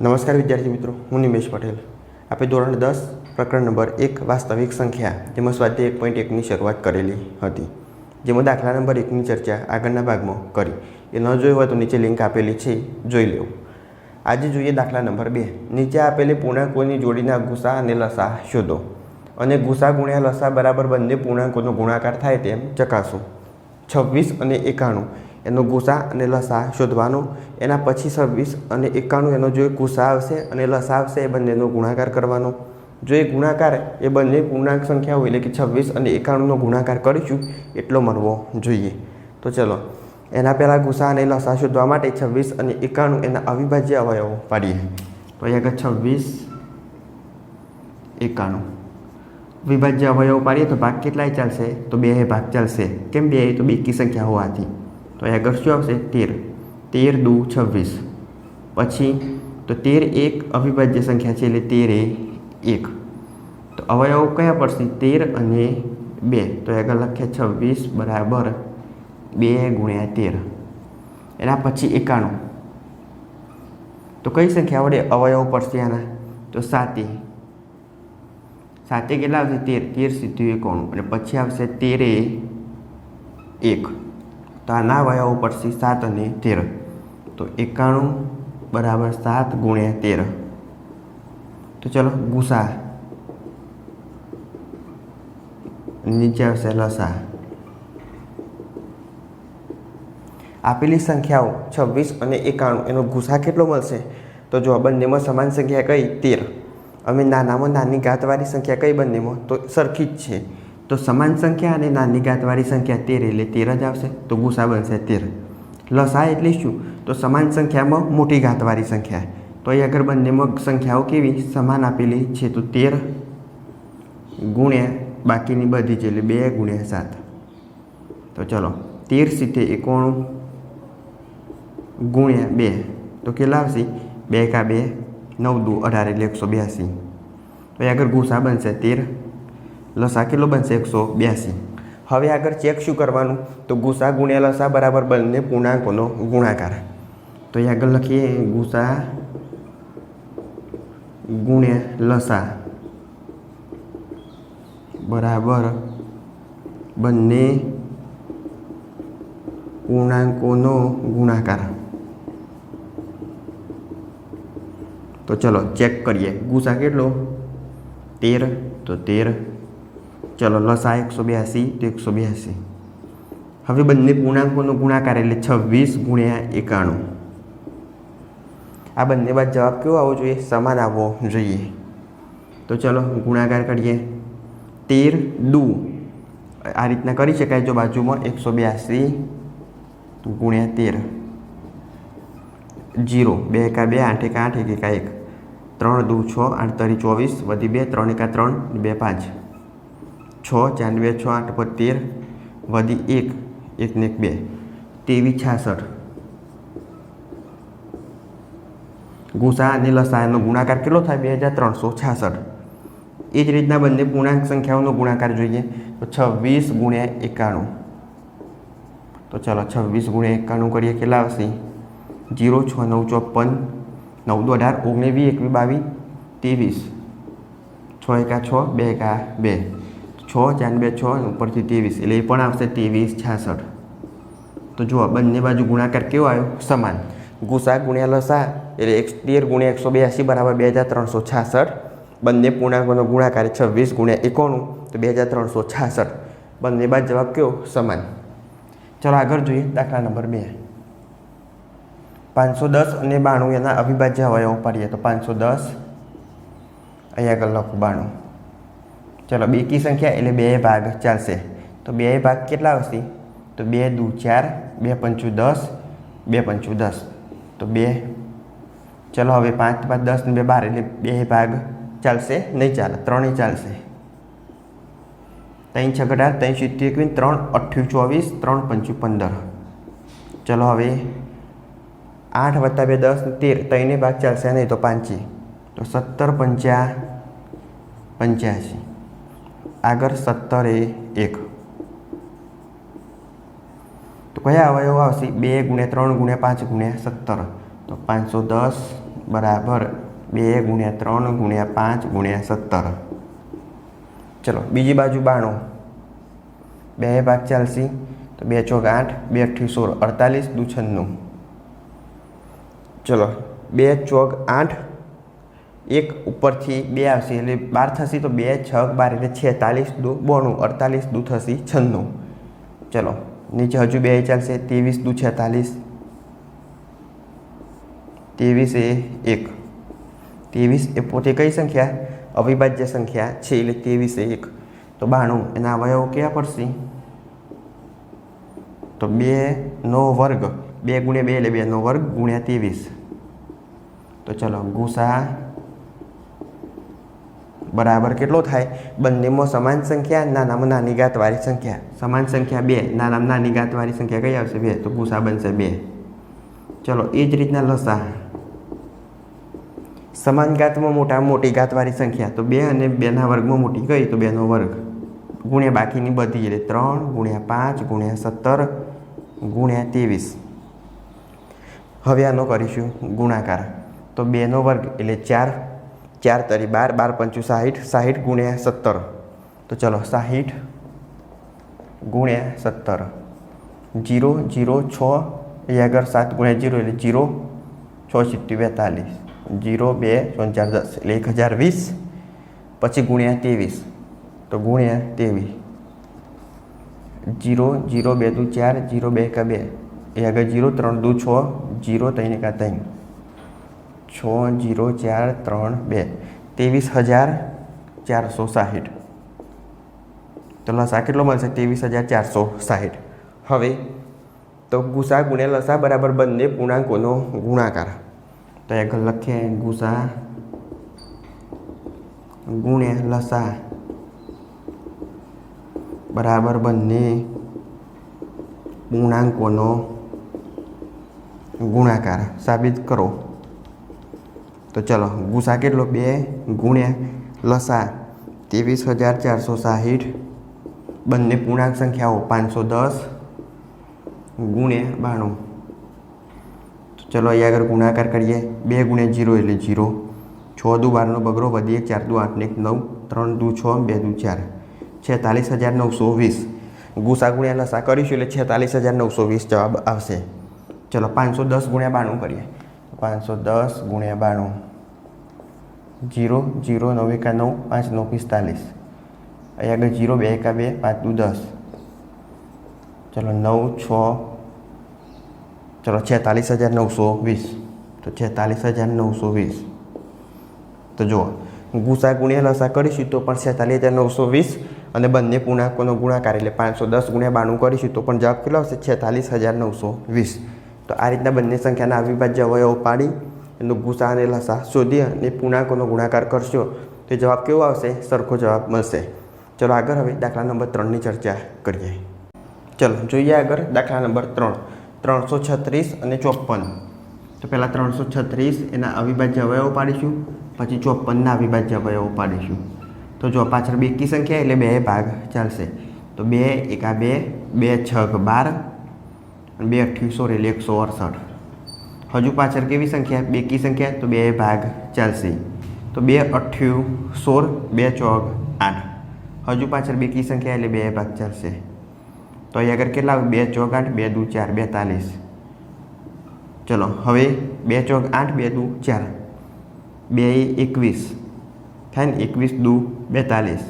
નમસ્કાર વિદ્યાર્થી મિત્રો, હું નિમેશ પટેલ. આપણે ધોરણ દસ, પ્રકરણ નંબર એક, વાસ્તવિક સંખ્યા, જેમાં સ્વાધ્યાય એક પોઈન્ટ એકની શરૂઆત કરેલી હતી. જેમાં દાખલા નંબર એકની ચર્ચા આગળના ભાગમાં કરી. એ ન જોઈ હોય તો નીચે લિંક આપેલી છે, જોઈ લેવું. આજે જોઈએ દાખલા નંબર બે. નીચે આપેલી પૂર્ણાંકોની જોડીના ગુસા અને લસા શોધો. અને ગુસા ગુણ્યા લસા બરાબર બંને પૂર્ણાંકોનો ગુણાકાર થાય તેમ ચકાસો. છવ્વીસ અને એકાણું. એનો ગુસા અને લસા શોધવાનો, એના પછી છવ્વીસ અને એકાણું એનો જો ગુસા આવશે અને લસા આવશે, એ બંનેનો ગુણાકાર કરવાનો. જો એ ગુણાકાર, એ બંને પૂર્ણાંક સંખ્યા હોય, એટલે કે છવ્વીસ અને એકાણુંનો ગુણાકાર કરીશું, એટલો મળવો જોઈએ. તો ચલો, એના પહેલાં ગુસા અને લસા શોધવા માટે છવ્વીસ અને એકાણું એના અવિભાજ્ય અવયવો પાડીએ. તો અહીંયા આગળ છવ્વીસ, એકાણું. વિભાજ્ય અવયવ પાડીએ તો ભાગ કેટલાય ચાલશે? તો બે ભાગ ચાલશે. કેમ બે? તો બેકી સંખ્યા હોવાથી. તો અહીં આગળ શું આવશે? તેર. તેર દુ છવ્વીસ. પછી તો તેર એક અવિભાજ્ય સંખ્યા છે એટલે તેર એક. તો અવયવ કયા પડશે? તેર અને બે. તો આગળ લખીએ છવ્વીસ બરાબર બે ગુણ્યા તેર. એના પછી એકાણું. તો કઈ સંખ્યા વડે અવયવ પડશે આના? તો સાતે. સાતે કેટલા આવશે? તેર. તેર સીધું એકાણું. અને પછી આવશે તેરે એક. તો આના વયાઓ પડશે સાત અને તેર. તો એકાણું બરાબર સાત ગુણ્યા તેર. તો ચલો ગુસા. નીચે આવશે લસા. આપેલી સંખ્યાઓ છવ્વીસ અને એકાણું, એનો ગુસા કેટલો મળશે? તો જો બંનેમાં સમાન સંખ્યા કઈ? તેર. અમે નાનામાં નાની ઘાતવાળી સંખ્યા કઈ બંનેમાં? તો સરખી જ છે. તો સમાન સંખ્યા અને નાની ઘાતવાળી સંખ્યા તેર એટલે તેર જ આવશે. તો ગુસા બનશે તેર. લસા એટલે શું? તો સમાન સંખ્યામાં મોટી ઘાતવાળી સંખ્યા. તો અહીં આગળ બંનેમાં સંખ્યાઓ કેવી? સમાન આપેલી છે તો તેર ગુણ્યા બાકીની બધી છે એટલે બે ગુણ્યા સાત. તો ચલો, તેર સિત્તેર એકોણું ગુણ્યા બે. તો કેટલા આવશે? બે કા બે, નવ દુ અઢાર એટલે એકસો બ્યાસી. તો અહીં આગળ ગુસા બનશે તેર. લસા કેટલો બનશે એકસો બ્યાસી. હવે આગળ ચેક શું કરવાનું? તો ગુસા ગુણ્યા લસા બરાબર બંને પૂર્ણાંકોનો ગુણાકાર. તો એ આગળ લખીએ, ગુસા ગુણ્યા લસા બરાબર બંને પૂર્ણાંકોનો ગુણાકાર. તો ચલો ચેક કરીએ. ગુસા કેટલો? તેર. તો તેર ચલો, લસા એકસો બ્યાસી તો એકસો બ્યાસી હવે બંને પૂર્ણાંકોનો ગુણાકાર એટલે છવ્વીસ ગુણ્યા એકાણું. આ બંને બાદ જવાબ કેવો આવવો જોઈએ? સમાન આવવો જોઈએ. તો ચલો, ગુણાકાર કરીએ. તેર દુ. આ રીતના કરી શકાય જો બાજુમાં એકસો બ્યાસી ગુણ્યા તેર. જીરો. બે એકા બે, આઠ એકા આઠ, એક એકા એક. ત્રણ દુ છ, આઠ તરી ચોવીસ વધી બે, ત્રણ એકા ત્રણ, બે પાંચ. છ ચાર બે છ, આઠ પર તેર, વધી એક એક ને એક બે. તેવી છાસઠ. ગુસા અને લસાનો ગુણાકાર કેટલો થાય? બે હજાર ત્રણસો છાસઠ. એ જ રીતના બંને પૂર્ણાંક સંખ્યાઓનો ગુણાકાર જોઈએ. તો છવ્વીસ ગુણ્યા એકાણું. તો ચાલો છવ્વીસ ગુણ્યા એકાણું કરીએ કેટલા આવશે? જીરો, છ, નવ, ચોપન, નવ, દો, અઢાર, ઓગણીસ, વીસ, એકવીસ, બાવીસ, ત્રેવીસ. છ, એકા, છ, બે એકા, બે. છ, ચાર છ, ઉપરથી ત્રેવીસ. એટલે એ પણ આવશે ત્રેવીસ છાસઠ. તો જુઓ, બંને બાજુ ગુણાકાર કેવો આવ્યો? સમાન. ગુસા ગુણ્યા લસા, એટલે એક તેર ગુણ્યા એકસો બ્યાસી બરાબર બે હજાર ત્રણસો છાસઠ. બંને પૂર્ણાંકોનો ગુણાકાર છવ્વીસ ગુણ્યા એકોણું, તો બે હજાર ત્રણસો છાસઠ. બંને બાદ જવાબ કયો સમાન. ચલો આગળ જોઈએ, દાખલા નંબર બે. પાંચસો દસ અને બાણું એના અવિભાજ્ય અવયવો પાડીએ તો પાંચસો દસ. અહીંયા આગળ લખું બાણું. ચલો, બેકી સંખ્યા એટલે બે ભાગ ચાલશે. તો બે ભાગ કેટલા આવશે? તો બે દુ ચાર, બે પંચું દસ, બે પંચું દસ. તો બે, ચલો, હવે પાંચ પાંચ, દસ ને બે બાર એટલે બે ભાગ ચાલશે, નહીં ચાલે, ત્રણેય ચાલશે. ત્રણ છ અઢાર ત્રણ સિત્તેર એકવીસ, ત્રણ અઠ્ઠું ચોવીસ, ત્રણ પંચું પંદર. ચલો, હવે આઠ વત્તા બે દસ તેર ત્રણે ભાગ ચાલશે નહીં તો પાંચી. તો સત્તર પંચા પંચ્યાસી. આગળ સત્તર એ એક. તો કયા અવયવો આવશે? બે ગુણ્યા ત્રણ ગુણ્યા પાંચ ગુણ્યા સત્તર. તો પાંચસો દસ બરાબર બે ગુણ્યા ત્રણ ગુણ્યા પાંચ ગુણ્યા સત્તર. ચલો, બીજી બાજુ બાણું. બે ભાગ ચાલશી. તો બે ચોક આઠ, બે અઠ્ઠી સોળ, અડતાલીસ દુ છન્નું ચલો, બે ચોક આઠ એક ઉપરથી બે આવશે, એટલે બાર થશે તો બે, છ, બાર, એટલે છેતાલીસ દુ, બોણું, અડતાલીસ દુ થશે, છન્નું. ચલો, નીચે હજુ બે ચાલશે, ત્રેવીસ દુ છેતાલીસ. ત્રેવીસ એ એક. ત્રેવીસ એ પોતે કઈ સંખ્યા? અવિભાજ્ય સંખ્યા છે, એટલે ત્રેવીસ એ એક. તો બાણું, એના અવયવો કયા પડશે? તો બેનો વર્ગ, બે ગુણ્યા બે એટલે બેનો વર્ગ ગુણ્યા ત્રેવીસ. તો ચલો, ગુસા બરાબર કેટલો થાય? બંનેમાં સમાન સંખ્યા, નાનામાં નાની ઘાતવાળી સંખ્યા. સમાન સંખ્યા બે, નાનામાં નાની ઘાતવાળી સંખ્યા કઈ આવશે? બે. તો ગુસા બનશે બે. ચલો, એ જ રીતના લસા. સમાન ઘાતમાં મોટા, મોટી ઘાતવાળી સંખ્યા. તો બે અને બેના વર્ગમાં મોટી કઈ? તો બેનો વર્ગ. ગુણ્યા બાકીની બધી એટલે ત્રણ ગુણ્યા પાંચ ગુણ્યા સત્તર ગુણ્યા ત્રેવીસ. હવે આનો કરીશું ગુણાકાર. તો બેનો વર્ગ એટલે ચાર. ચાર તરી બાર બાર પંચું સાહીઠ સાહીઠ ગુણ્યા સત્તર. તો ચલો સાહીઠ ગુણ્યા સત્તર. જીરો જીરો, છ, એ આગળ સાત ગુણ્યા જીરો એટલે જીરો, છ સિત્તી બેતાલીસ. જીરો, બે ત્રણ ચાર, દસ એટલે એક હજાર વીસ. પછી ગુણ્યા ત્રેવીસ. તો ગુણ્યા ત્રેવીસ. જીરો જીરો, બે દુ ચાર, જીરો, બે એકા બે. એ આગળ જીરો, ત્રણ દુ છ, જીરો, ત્રણ એકા ત્રણ. છ જીરો ચાર ત્રણ બે. ત્રેવીસ હજાર ચારસો સાહીઠ. તો લસા કેટલો મળશે? ત્રેવીસ હજાર ચારસો સાહીઠ. હવે તો ગુસા ગુણ્યા લસા બરાબર બંને પૂર્ણાંકોનો ગુણાકાર. તો આગળ લખીએ, ગુસા ગુણ્યા લસા બરાબર બંને પૂર્ણાંકોનો ગુણાકાર. સાબિત કરો. તો ચલો, ગુસા કેટલો? બે ગુણ્યા લસા, ત્રેવીસ હજાર ચારસો સાહીઠ. બંને પૂર્ણાંક સંખ્યાઓ પાંચસો દસ ગુણ્યા બાણું. ચલો, અહીંયા આગળ ગુણાકાર કરીએ. બે ગુણ્યા જીરો એટલે જીરો. છ દુ બારનો બગડો વધી એક ચાર દુ આઠ એક નવ, ત્રણ દુ છ, બે દુ ચાર. છેતાલીસ હજાર નવસો વીસ. ગુસા ગુણ્યા લસા કરીશું એટલે છેતાલીસ હજાર નવસો વીસ જવાબ આવશે. ચલો, પાંચસો દસ ગુણ્યા બાણું કરીએ. પાંચસો દસ ગુણ્યા બાણું. જીરો જીરો, નવ એકા નવ પાંચ, નવ, પિસ્તાલીસ. અહીં આગળ જીરો, બે, એકા, બે, પાંચ, દુ, દસ. ચલો, નવ, છ. ચલો, છેતાલીસ હજાર નવસો વીસ. તો છેતાલીસ હજાર નવસો વીસ. તો જુઓ, ગુસા, ગુણ્યા, લસા કરીશું તો પણ છેતાલીસ હજાર નવસો વીસ અને બંને પૂર્ણાંકોનો ગુણાકાર એટલે પાંચસો દસ ગુણ્યા બાણું કરીશું તો પણ જવાબ કેટલો આવશે? છેતાલીસ હજાર નવસો વીસ. તો આ રીતના બંને સંખ્યાના અવિભાજ્ય અવયવો પાડી એનો ગુસા અને લસા શોધી અને પૂર્ણાંકોનો ગુણાકાર કરશો. તો જવાબ કેવો આવશે? સરખો જવાબ મળશે. ચલો આગળ હવે દાખલા નંબર ત્રણની ચર્ચા કરીએ. ચલો, જોઈએ આગળ દાખલા નંબર ત્રણ. ત્રણસો છત્રીસ અને ચોપન તો પહેલાં ત્રણસો છત્રીસ એના અવિભાજ્ય અવયવો પાડીશું, પછી ચોપનના અવિભાજ્ય અવયવો પાડીશું. તો જો પાછળ બેકી સંખ્યા એટલે બે ભાગ ચાલશે. તો બે, એકા બે બે છગ બાર બે અઠ્ઠી સોળ એટલે એકસો અડસઠ. હજુ પાછળ કેવી સંખ્યા? બેકી સંખ્યા? તો બે ભાગ ચાલશે. તો બે અઠ્ઠ્યું સોળ, બે ચોગ આઠ. હજુ પાછળ બેકી સંખ્યા એટલે બે ભાગ ચાલશે. તો અહીં આગળ કેટલા આવે? બે ચોક આઠ, બે દુ ચાર, બેતાલીસ. ચલો, હવે બે ચોક આઠ, બે દુ ચાર. બે એકવીસ. થાય ને? એકવીસ, દુ બેતાલીસ.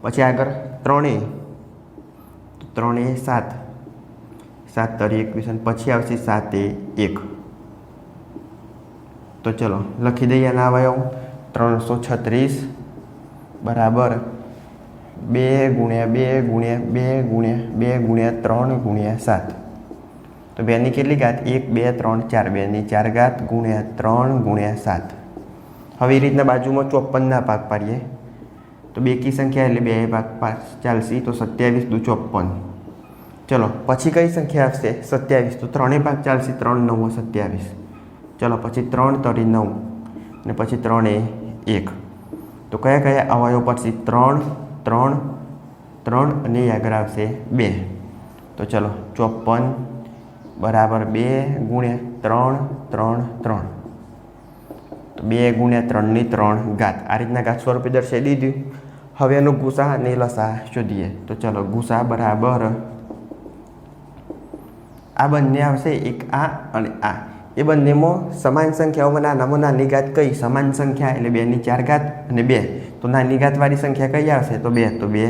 પછી આગળ ત્રણેય. તો ત્રણેય સાત. સાત તરી એકવીસ અને પછી આવશે સાતે એક. તો ચલો, લખી દઈએ ના અવયવ. ત્રણસો છત્રીસ બરાબર. બે ગુણ્યા બે ગુણ્યા બે ગુણ્યા બે ગુણ્યા ત્રણ ગુણ્યા સાત. તો બેની કેટલી ઘાત? એક, બે, ત્રણ, ચાર. બેની ચાર ઘાત ગુણ્યા ત્રણ ગુણ્યા સાત. હવે એ રીતના બાજુમાં ચોપનના ભાગ પાડીએ. તો બેકી સંખ્યા એટલે બે ભાગ પાસ ચાલશે. તો સત્યાવીસ દુ ચોપન. ચલો, પછી કઈ સંખ્યા આવશે? સત્યાવીસ. તો ત્રણેય ભાગ ચાલશે, ત્રણ નવ સત્યાવીસ. ચલો, પછી ત્રણ તરી નવ ને પછી ત્રણે એક. તો કયા કયા અવયવ પડશે ત્રણ ત્રણ ત્રણ અને આગળ આવશે બે? તો ચલો, ચોપન બરાબર બે ગુણ્યા ત્રણ ત્રણ ત્રણ. તો બે ગુણ્યા ત્રણની ત્રણ ઘાત. આ રીતના ઘાત સ્વરૂપે દર્શાવી દીધું. હવે એનો ગુસા અને લસા શોધીએ. તો ચલો, ગુસા બરાબર આ બંને આવશે એક આ અને આ. એ બંનેમાં સમાન સંખ્યાઓમાં નાનામાં નિગાત કઈ? સમાન સંખ્યા એટલે બેની ચાર ઘાત અને બે. તો નાની ઘાતવાળી સંખ્યા કઈ આવશે? તો બે. તો બે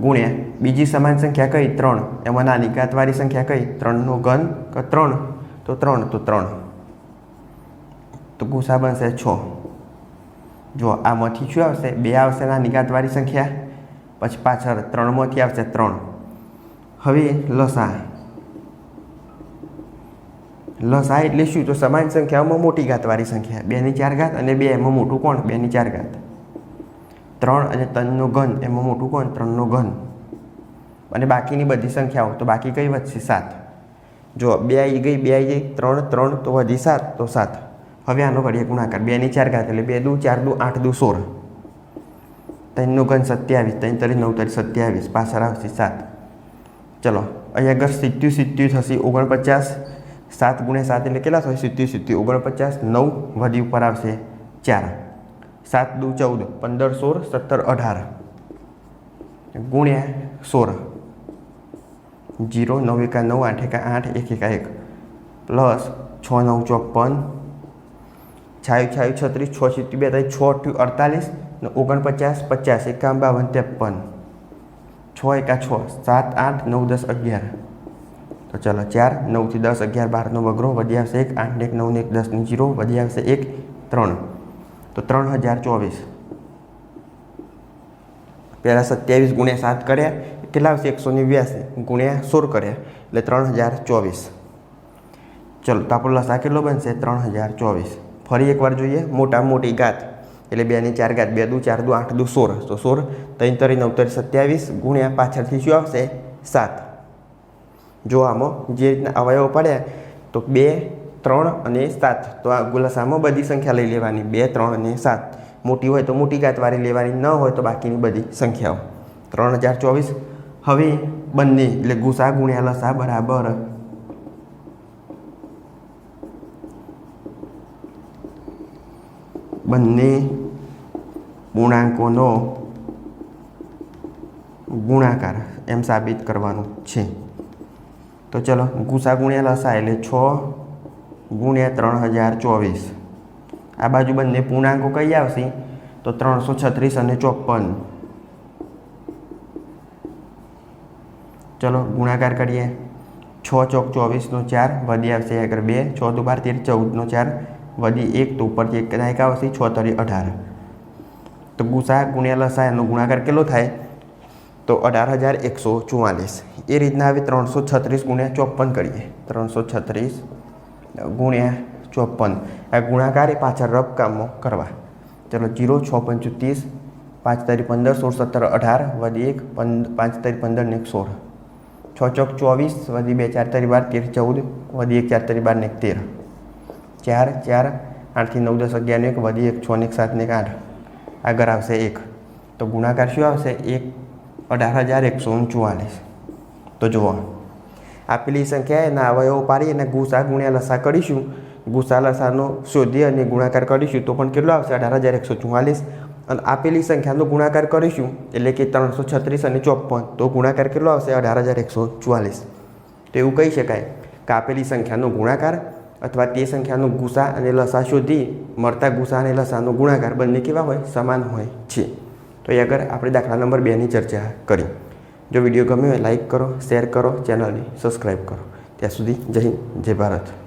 ગુણ્યા બીજી સમાન સંખ્યા કઈ? ત્રણ. એમાં નાની ઘાતવાળી સંખ્યા કઈ? ત્રણનો ઘન ત્રણ. તો ત્રણ તો ત્રણ. તો ગુસા બનશે છ. જો આમાંથી શું આવશે? બે આવશે નાની ઘાતવાળી સંખ્યા. પછી પાછળ ત્રણમાંથી આવશે ત્રણ. હવે લસા. લસા એટલે શું તો સમાન સંખ્યાઓમાં મોટી ઘાતવાળી સંખ્યા. બેની ચાર ઘાત અને બે એમાં મોટું કોણ? બેની ચાર ઘાત. ત્રણ અને ત્રણનો ઘન, એમાં મોટું કોણ? ત્રણનો ઘન. અને બાકીની બધી સંખ્યાઓ, તો બાકી કઈ વધશે? સાત. જો બે આવી ગઈ, બે આવી ગઈ, ત્રણ ત્રણ, તો વધી સાત, તો સાત. હવે આનો કરીએ ગુણાકાર. બેની ચાર ઘાત એટલે બે દુ ચાર દુ આઠ દુ સોળ. ત્રણનો ઘન સત્યાવીસ, ત્રણ તરી નવ તરી સત્યાવીસ, પાછળ આવશે સાત. ચલો, અહીંયા આગળ સિત્યુ સિત્યુ થશે ઓગણપચાસ સાત ગુણ્યા સાત એટલે કેટલા થશે સિત્તેર સિત્તેર. ઓગણપચાસ, નવ વધી ઉપર આવશે ચાર. સાત દુ ચૌદ, પંદર, સોળ, સત્તર, અઢાર. ગુણ્યા સોળ. જીરો, નવ એકા નવ, આઠ એકા આઠ, એક એકા એક. પ્લસ છ, નવ, ચોપન. છાયું છાયું, છત્રીસ, છ, સિત્તેર, બે થાય છ અઠ્યું અડતાલીસ, ને ઓગણપચાસ, પચાસ, એકાવન, બાવન, ત્રેપન. છ, એકા છ, સાત, આઠ, નવ, દસ, અગિયાર. તો ચલો ચાર નવથી દસ, અગિયાર બારનો વગરો વધી આવશે એક આઠ ને એક નવને એક દસની જીરો વધી આવશે એક, ત્રણ. તો ત્રણ હજાર ચોવીસ. પહેલાં સત્યાવીસ ગુણ્યા સાત કર્યા, કેટલા આવશે? એકસો નેવ્યાસી ગુણ્યા સોળ કર્યા, એટલે ત્રણ હજાર ચોવીસ. ચલો, તો આપણો લસા કેટલો બનશે? ત્રણ હજાર ચોવીસ. ફરી એકવાર જોઈએ, મોટા મોટી ગાત. એટલે બેની ચાર ગાત, બે દુ ચાર દુ, આઠ દુ, સોળ. તો સોળ ત્રણ તરી નવ તરી સત્યાવીસ ગુણ્યા પાછળથી શું આવશે? સાત. જો આમાં જે રીતના અવયવો પડ્યા તો બે, ત્રણ અને સાત. તો આ ગુલાસામાં બધી સંખ્યા લઈ લેવાની. બે, ત્રણ અને સાત. મોટી હોય તો મોટી ગાંતવારી લેવાની. ન હોય તો બાકીની બધી સંખ્યાઓ. ત્રણ હજાર ચોવીસ. હવે બંને, એટલે ગુસા ગુણ્યા લસા બરાબર. બંને પૂર્ણાંકોનો ગુણાકાર એમ સાબિત કરવાનું છે. તો ચલો, ગુસા ગુણ્યા લસા એટલે છ ગુણ્યા ત્રણ હજાર ચોવીસ. આ બાજુ બંને પૂર્ણાંકો કઈ આવશે? તો ત્રણસો છત્રીસ અને ચોપન. ચલો, ગુણાકાર કરીએ. છ ચોક ચોવીસનો ચાર વધી આવશે આગળ બે. છ દુ બાર તેર ચૌદનો ચાર વધી એક. તો ઉપરથી એક એક આવશે, છ તરી અઢાર. તો ગુસા ગુણ્યા લસા એનો ગુણાકાર કેટલો થાય? તો અઢાર હજાર એકસો ચુમ્માલીસ એ રીતના હવે ત્રણસો છત્રીસ ગુણ્યા ચોપન કરીએ. ત્રણસો છત્રીસ ગુણ્યા ચોપન. આ ગુણાકાર એ પાછળ રફ કામો કરવા. ચલો જીરો, છ પંચુ પાંચ તારીખ પંદર, સોળ, સત્તર, અઢાર, વધી એક પાંચ તારીખ પંદર ને સોળ. છ ચોક ચોવીસ, વધી બે, ચાર તારીખ બાર, તેર, ચૌદ, વધી એક, ચાર તારીખ બાર ને તેર. ચાર ચાર, આઠથી નવ, દસ, અગિયાર ને એક, વધી એક, છ ને એક, સાત ને એક, આઠ. આગળ આવશે એક. તો ગુણાકાર શું આવશે? એક અઢાર હજાર એકસો ચુવાલીસ તો જુઓ આપેલી સંખ્યા એના અવયવો પાડી અને ગુસા ગુણ્યા લસા કરીશું. ગુસા લસાનો શોધી અને ગુણાકાર કરીશું તો પણ કેટલો આવશે? અઢાર હજાર એકસો ચુવાલીસ. અને આપેલી સંખ્યાનો ગુણાકાર કરીશું એટલે કે ત્રણસો છત્રીસ અને ચોપન. તો ગુણાકાર કેટલો આવશે? અઢાર હજાર એકસો ચુવાલીસ. તો એવું કહી શકાય કે આપેલી સંખ્યાનો ગુણાકાર અથવા તે સંખ્યાનો ગુસા અને લસા શોધી મળતા ગુસા અને લસાનો ગુણાકાર બંને કેવા હોય? સમાન હોય છે. તો એ આગળ આપણે દાખલા નંબર બેની ચર્ચા કરી. જો વીડિયો ગમ્યો હોય લાઇક કરો શેર કરો ચેનલને સબસ્ક્રાઈબ કરો. ત્યાં સુધી જય હિન્દ, જય ભારત.